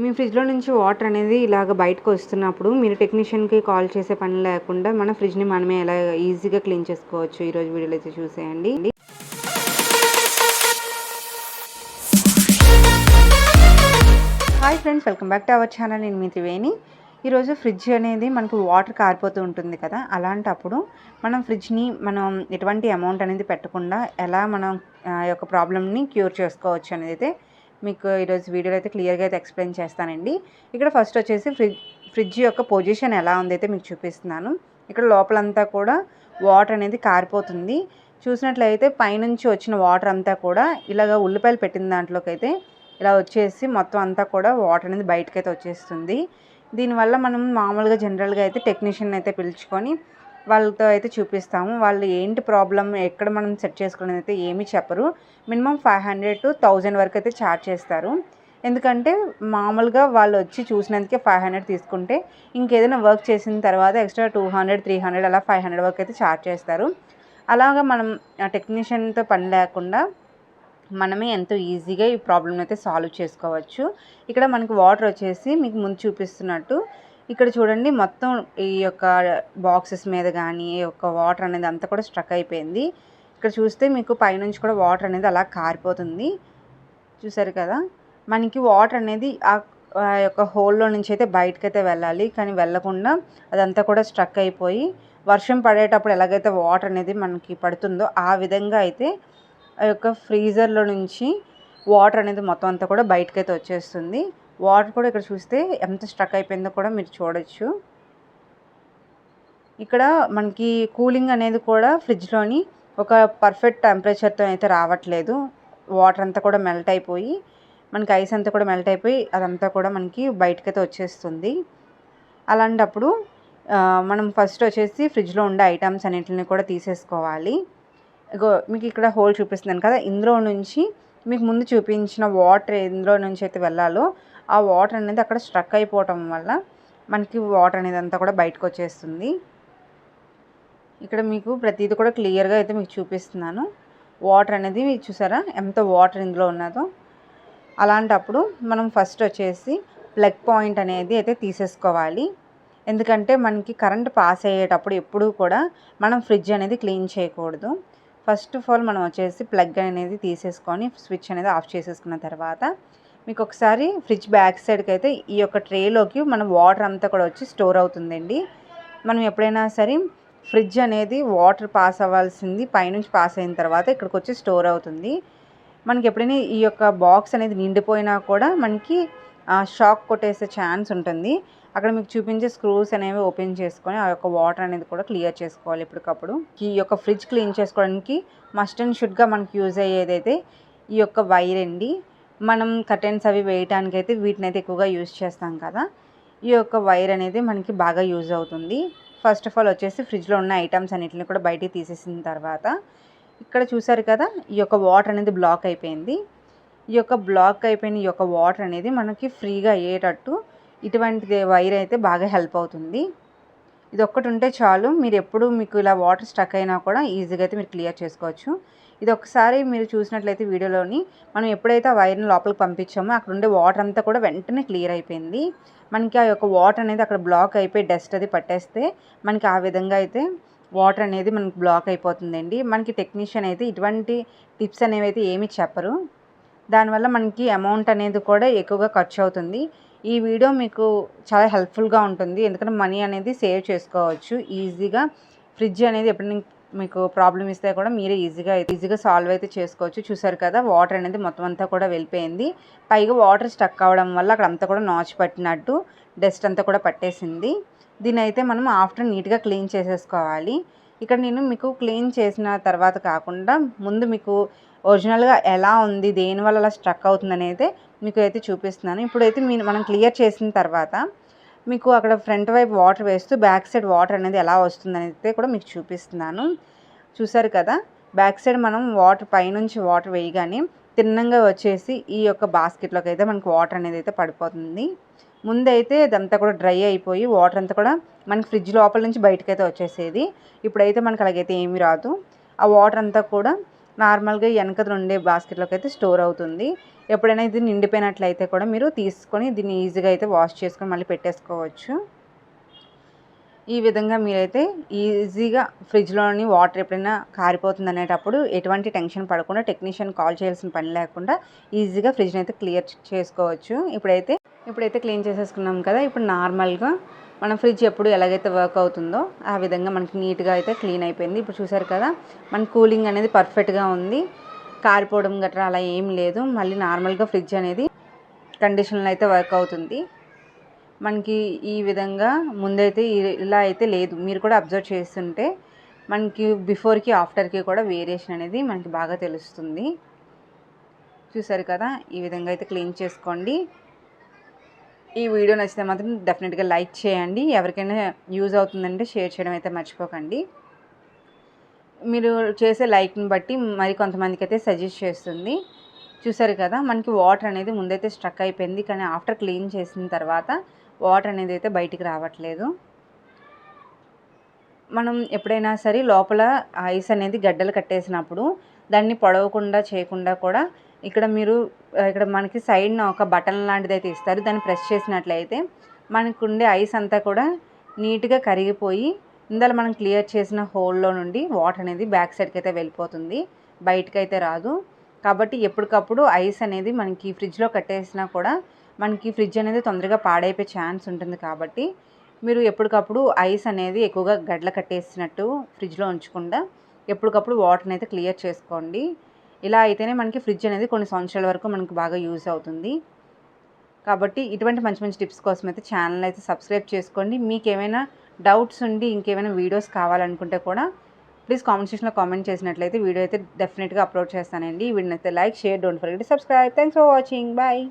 మీ ఫ్రిడ్జ్లో నుంచి వాటర్ అనేది ఇలాగ బయటకు వస్తున్నప్పుడు మీరు టెక్నీషియన్కి కాల్ చేసే పని లేకుండా మన ఫ్రిడ్జ్ని మనమే ఎలా ఈజీగా క్లీన్ చేసుకోవచ్చు ఈరోజు వీడియోలో అయితే చూసేయండి. Hi friends welcome back to our channel నేను మీ త్రివేణి. ఈరోజు ఫ్రిడ్జ్ అనేది మనకు వాటర్ కారిపోతూ ఉంటుంది కదా అలాంటప్పుడు మనం ఫ్రిడ్జ్ని మనం ఎటువంటి అమౌంట్ అనేది పెట్టకుండా ఎలా మనం ఆ యొక్క ప్రాబ్లమ్ని క్యూర్ చేసుకోవచ్చు అనేది అయితే మీకు ఈరోజు వీడియోలో అయితే క్లియర్గా అయితే ఎక్స్ప్లెయిన్ చేస్తానండి. ఇక్కడ ఫస్ట్ వచ్చేసి ఫ్రిడ్జ్ ఫ్రిడ్జ్ యొక్క పొజిషన్ ఎలా ఉంది అయితే మీకు చూపిస్తున్నాను. ఇక్కడ లోపలంతా కూడా వాటర్ అనేది కారిపోతుంది. చూసినట్లయితే పైనుంచి వచ్చిన వాటర్ అంతా కూడా ఇలాగ ఉల్లిపాయలు పెట్టిన దాంట్లోకైతే ఇలా వచ్చేసి మొత్తం అంతా కూడా వాటర్ అనేది బయటకైతే అయితే వచ్చేస్తుంది. దీనివల్ల మనం మామూలుగా జనరల్గా అయితే టెక్నీషియన్ అయితే పిలుచుకొని వాళ్ళతో అయితే చూపిస్తాము. వాళ్ళు ఏంటి ప్రాబ్లం ఎక్కడ మనం సెట్ చేసుకునేది అయితే ఏమీ చెప్పరు. Minimum five hundred two thousand వరకు అయితే ఛార్జ్ చేస్తారు. ఎందుకంటే మామూలుగా వాళ్ళు వచ్చి చూసినందుకే ఫైవ్ హండ్రెడ్ తీసుకుంటే ఇంకేదైనా వర్క్ చేసిన తర్వాత extra two hundred three hundred అలా ఫైవ్ హండ్రెడ్ వరకు అయితే ఛార్జ్ చేస్తారు. అలాగా మనం టెక్నీషియన్తో పని లేకుండా మనమే ఎంతో ఈజీగా ఈ ప్రాబ్లమ్ అయితే సాల్వ్ చేసుకోవచ్చు. ఇక్కడ మనకి వాటర్ వచ్చేసి మీకు ముందు చూపిస్తున్నట్టు ఇక్కడ చూడండి మొత్తం ఈ యొక్క బాక్సెస్ మీద కానీ ఈ యొక్క వాటర్ అనేది అంతా కూడా స్ట్రక్ అయిపోయింది. ఇక్కడ చూస్తే మీకు పైనుంచి కూడా వాటర్ అనేది అలా కారిపోతుంది. చూసారు కదా? మనకి వాటర్ అనేది ఆ ఆ యొక్క హోల్లో నుంచి అయితే బయటకైతే వెళ్ళాలి కానీ వెళ్ళకుండా అదంతా కూడా స్ట్రక్ అయిపోయి వర్షం పడేటప్పుడు ఎలాగైతే వాటర్ అనేది మనకి పడుతుందో ఆ విధంగా అయితే ఆ యొక్క ఫ్రీజర్లో నుంచి వాటర్ అనేది మొత్తం అంతా కూడా బయటకైతే వచ్చేస్తుంది. వాటర్ కూడా ఇక్కడ చూస్తే ఎంత స్ట్రక్ అయిపోయిందో కూడా మీరు చూడొచ్చు. ఇక్కడ మనకి కూలింగ్ అనేది కూడా ఫ్రిడ్జ్లోని ఒక పర్ఫెక్ట్ టెంపరేచర్తో అయితే రావట్లేదు. వాటర్ అంతా కూడా మెల్ట్ అయిపోయి మనకి ఐస్ అంతా కూడా మెల్ట్ అయిపోయి అదంతా కూడా మనకి బయటకైతే వచ్చేస్తుంది. అలాంటప్పుడు మనం ఫస్ట్ వచ్చేసి ఫ్రిడ్జ్లో ఉండే ఐటమ్స్ అన్నింటిని కూడా తీసేసుకోవాలి. మీకు ఇక్కడ హోల్ చూపిస్తున్నాను కదా ఇందులో నుంచి మీకు ముందు చూపించిన వాటర్ ఇందులో నుంచి అయితే వెళ్ళాలో ఆ వాటర్ అనేది అక్కడ స్ట్రక్ అయిపోవటం వల్ల మనకి వాటర్ అనేది అంతా కూడా బయటకు వచ్చేస్తుంది. ఇక్కడ మీకు ప్రతిదీ కూడా క్లియర్గా అయితే మీకు చూపిస్తున్నాను. వాటర్ అనేది చూసారా? ఎంత వాటర్ ఇందులో ఉన్నదో. అలాంటప్పుడు మనం ఫస్ట్ వచ్చేసి ప్లగ్ పాయింట్ అనేది అయితే తీసేసుకోవాలి. ఎందుకంటే మనకి కరెంట్ పాస్ అయ్యేటప్పుడు ఎప్పుడూ కూడా మనం ఫ్రిడ్జ్ అనేది క్లీన్ చేయకూడదు. ఫస్ట్ ఆఫ్ ఆల్ మనం వచ్చేసి ప్లగ్ అనేది తీసేసుకొని స్విచ్ అనేది ఆఫ్ చేసేసుకున్న తర్వాత మీకు ఒకసారి ఫ్రిడ్జ్ బ్యాక్ సైడ్కి అయితే ఈ యొక్క ట్రేలోకి మన వాటర్ అంతా కూడా వచ్చి స్టోర్ అవుతుందండి. మనం ఎప్పుడైనా సరే ఫ్రిడ్జ్ అనేది వాటర్ పాస్ అవ్వాల్సింది పైనుంచి పాస్ అయిన తర్వాత ఇక్కడికి వచ్చి స్టోర్ అవుతుంది. మనకి ఎప్పుడైనా ఈ యొక్క బాక్స్ అనేది నిండిపోయినా కూడా మనకి షాక్ కొట్టేసే ఛాన్స్ ఉంటుంది. అక్కడ మీకు చూపించే స్క్రూస్ అనేవి ఓపెన్ చేసుకొని ఆ యొక్క వాటర్ అనేది కూడా క్లియర్ చేసుకోవాలి ఎప్పటికప్పుడు ఈ యొక్క ఫ్రిడ్జ్ క్లీన్ చేసుకోవడానికి మస్ట్ అండ్ షుడ్గా మనకి యూజ్ అయ్యేదైతే ఈ యొక్క వైర్ అండి. మనం కర్టెన్స్ అవి వేయటానికి అయితే వీటిని అయితే ఎక్కువగా యూజ్ చేస్తాం కదా. ఈ యొక్క వైర్ అనేది మనకి బాగా యూజ్ అవుతుంది. ఫస్ట్ ఆఫ్ ఆల్ వచ్చేసి ఫ్రిడ్జ్లో ఉన్న ఐటమ్స్ అన్నిటిని కూడా బయటికి తీసేసిన తర్వాత ఇక్కడ చూసారు కదా ఈ యొక్క వాటర్ అనేది బ్లాక్ అయిపోయింది. ఈ యొక్క బ్లాక్ అయిపోయిన ఈ యొక్క వాటర్ అనేది మనకి ఫ్రీగా అయ్యేటట్టు ఇటువంటి వైర్ అయితే బాగా హెల్ప్ అవుతుంది. ఇది ఒక్కటి ఉంటే చాలు మీరు ఎప్పుడు మీకు ఇలా వాటర్ స్టక్ అయినా కూడా ఈజీగా అయితే మీరు క్లియర్ చేసుకోవచ్చు. ఇది ఒకసారి మీరు చూసినట్లయితే వీడియోలోని మనం ఎప్పుడైతే ఆ వైర్ని లోపలికి పంపించామో అక్కడ ఉండే వాటర్ అంతా కూడా వెంటనే క్లియర్ అయిపోయింది. మనకి ఆ యొక్క వాటర్ అనేది అక్కడ బ్లాక్ అయిపోయి డస్ట్ అది పట్టేస్తే మనకి ఆ విధంగా అయితే వాటర్ అనేది మనకి బ్లాక్ అయిపోతుందండి. మనకి టెక్నీషియన్ అయితే ఇటువంటి టిప్స్ అనేవి అయితే ఏమీ చెప్పరు. దానివల్ల మనకి అమౌంట్ అనేది కూడా ఎక్కువగా ఖర్చు అవుతుంది. ఈ వీడియో మీకు చాలా హెల్ప్ఫుల్గా ఉంటుంది. ఎందుకంటే మనీ అనేది సేవ్ చేసుకోవచ్చు. ఈజీగా ఫ్రిడ్జ్ అనేది ఎప్పుడు మీకు ప్రాబ్లం ఇస్తే కూడా మీరే ఈజీగా ఈజీగా సాల్వ్ అయితే చేసుకోవచ్చు. చూసారు కదా వాటర్ అనేది మొత్తం అంతా కూడా వెళ్ళిపోయింది. పైగా వాటర్ స్టక్ అవ్వడం వల్ల అక్కడ అంతా కూడా నాచు పట్టినట్టు డస్ట్ అంతా కూడా పట్టేసింది. దీని అయితే మనం ఆఫ్టర్ నీట్గా క్లీన్ చేసేసుకోవాలి. ఇక్కడ నేను మీకు క్లీన్ చేసిన తర్వాత కాకుండా ముందు మీకు ఒరిజినల్గా ఎలా ఉంది దేనివల్ల అలా స్ట్రక్ అవుతుంది అయితే మీకు అయితే చూపిస్తున్నాను. ఇప్పుడైతే మీ మనం క్లియర్ చేసిన తర్వాత మీకు అక్కడ ఫ్రంట్ వైపు వాటర్ వేస్తూ బ్యాక్ సైడ్ వాటర్ అనేది ఎలా వస్తుంది కూడా మీకు చూపిస్తున్నాను. చూసారు కదా? బ్యాక్ సైడ్ మనం వాటర్ పైనుంచి వాటర్ వేయగానే తిన్నంగా వచ్చేసి ఈ యొక్క బాస్కెట్లోకి అయితే మనకు వాటర్ అనేది అయితే పడిపోతుంది. ముందైతే అదంతా కూడా డ్రై అయిపోయి వాటర్ అంతా కూడా మనకి ఫ్రిడ్జ్ లోపల నుంచి బయటకైతే వచ్చేసేది. ఇప్పుడైతే మనకి అలాగైతే ఏమీ రాదు. ఆ వాటర్ అంతా కూడా నార్మల్గా వెనక ఉండే బాస్కెట్లోకి అయితే స్టోర్ అవుతుంది. ఎప్పుడైనా ఇది నిండిపోయినట్లయితే కూడా మీరు తీసుకొని దీన్ని ఈజీగా అయితే వాష్ చేసుకొని మళ్ళీ పెట్టేసుకోవచ్చు. ఈ విధంగా మీరైతే ఈజీగా ఫ్రిడ్జ్లోని వాటర్ ఎప్పుడైనా కారిపోతుంది అనేటప్పుడు ఎటువంటి టెన్షన్ పడకుండా టెక్నీషియన్ కాల్ చేయాల్సిన పని లేకుండా ఈజీగా ఫ్రిడ్జ్ని అయితే క్లియర్ చేసుకోవచ్చు. ఇప్పుడైతే ఇప్పుడైతే క్లీన్ చేసేసుకున్నాం కదా ఇప్పుడు నార్మల్గా మనం ఫ్రిడ్జ్ ఎప్పుడు ఎలాగైతే వర్క్ అవుతుందో ఆ విధంగా మనకి నీట్గా అయితే క్లీన్ అయిపోయింది. ఇప్పుడు చూసారు కదా మన కూలింగ్ అనేది పర్ఫెక్ట్గా ఉంది. కారిపోవడం గట్రా అలా ఏం లేదు. మళ్ళీ నార్మల్గా ఫ్రిడ్జ్ అనేది కండిషన్లో అయితే వర్క్ అవుతుంది. మనకి ఈ విధంగా ముందైతే ఇలా అయితే లేదు. మీరు కూడా అబ్జర్వ్ చేస్తుంటే మనకి బిఫోర్కి ఆఫ్టర్కి కూడా వేరియేషన్ అనేది మనకి బాగా తెలుస్తుంది. చూసారు కదా ఈ విధంగా అయితే క్లీన్ చేసుకోండి. ఈ వీడియో నచ్చితే మాత్రం డెఫినెట్గా లైక్ చేయండి. ఎవరికైనా యూజ్ అవుతుందంటే షేర్ చేయడం అయితే మర్చిపోకండి. మీరు చేసే లైక్ని బట్టి మరి కొంతమందికి అయితే సజెస్ట్ చేస్తుంది. చూసారు కదా మనకి వాటర్ అనేది ముందైతే స్ట్రక్ అయిపోయింది. కానీ ఆఫ్టర్ క్లీన్ చేసిన తర్వాత వాటర్ అనేది అయితే బయటికి రావట్లేదు. మనం ఎప్పుడైనా సరే లోపల ఐస్ అనేది గడ్డలు కట్టేసినప్పుడు దాన్ని పొడవకుండా చేయకుండా కూడా ఇక్కడ మీరు ఇక్కడ మనకి సైడ్న ఒక బటన్ లాంటిది అయితే ఇస్తారు. దాన్ని ప్రెస్ చేసినట్లయితే మనకు ఉండే ఐస్ అంతా కూడా నీట్గా కరిగిపోయి ఇందులో మనం క్లియర్ చేసిన హోల్లో నుండి వాటర్ అనేది బ్యాక్ సైడ్కి అయితే వెళ్ళిపోతుంది. బయటకు అయితే రాదు. కాబట్టి ఎప్పటికప్పుడు ఐస్ అనేది మనకి ఫ్రిడ్జ్లో కట్టేసినా కూడా మనకి ఫ్రిడ్జ్ అనేది తొందరగా పాడైపోయే ఛాన్స్ ఉంటుంది కాబట్టి మీరు ఎప్పటికప్పుడు ఐస్ అనేది ఎక్కువగా గడ్ల కట్టేసినట్టు ఫ్రిడ్జ్లో ఉంచకుండా ఎప్పటికప్పుడు వాటర్ని అయితే క్లియర్ చేసుకోండి. ఇలా అయితేనే మనకి ఫ్రిడ్జ్ అనేది కొన్ని సంవత్సరాల వరకు మనకు బాగా యూజ్ అవుతుంది. కాబట్టి ఇటువంటి మంచి మంచి టిప్స్ కోసం అయితే ఛానల్ అయితే సబ్స్క్రైబ్ చేసుకోండి. మీకు ఏమైనా డౌట్స్ ఉండి ఇంకేమైనా వీడియోస్ కావాలనుకుంటే కూడా ప్లీజ్ కామెంట్ సెక్షన్లో కామెంట్ చేసినట్లయితే వీడియో అయితే డెఫినెట్గా అప్లోడ్ చేస్తానండి. వీడిని అయితే like share don't forget subscribe. Thanks for watching. Bye.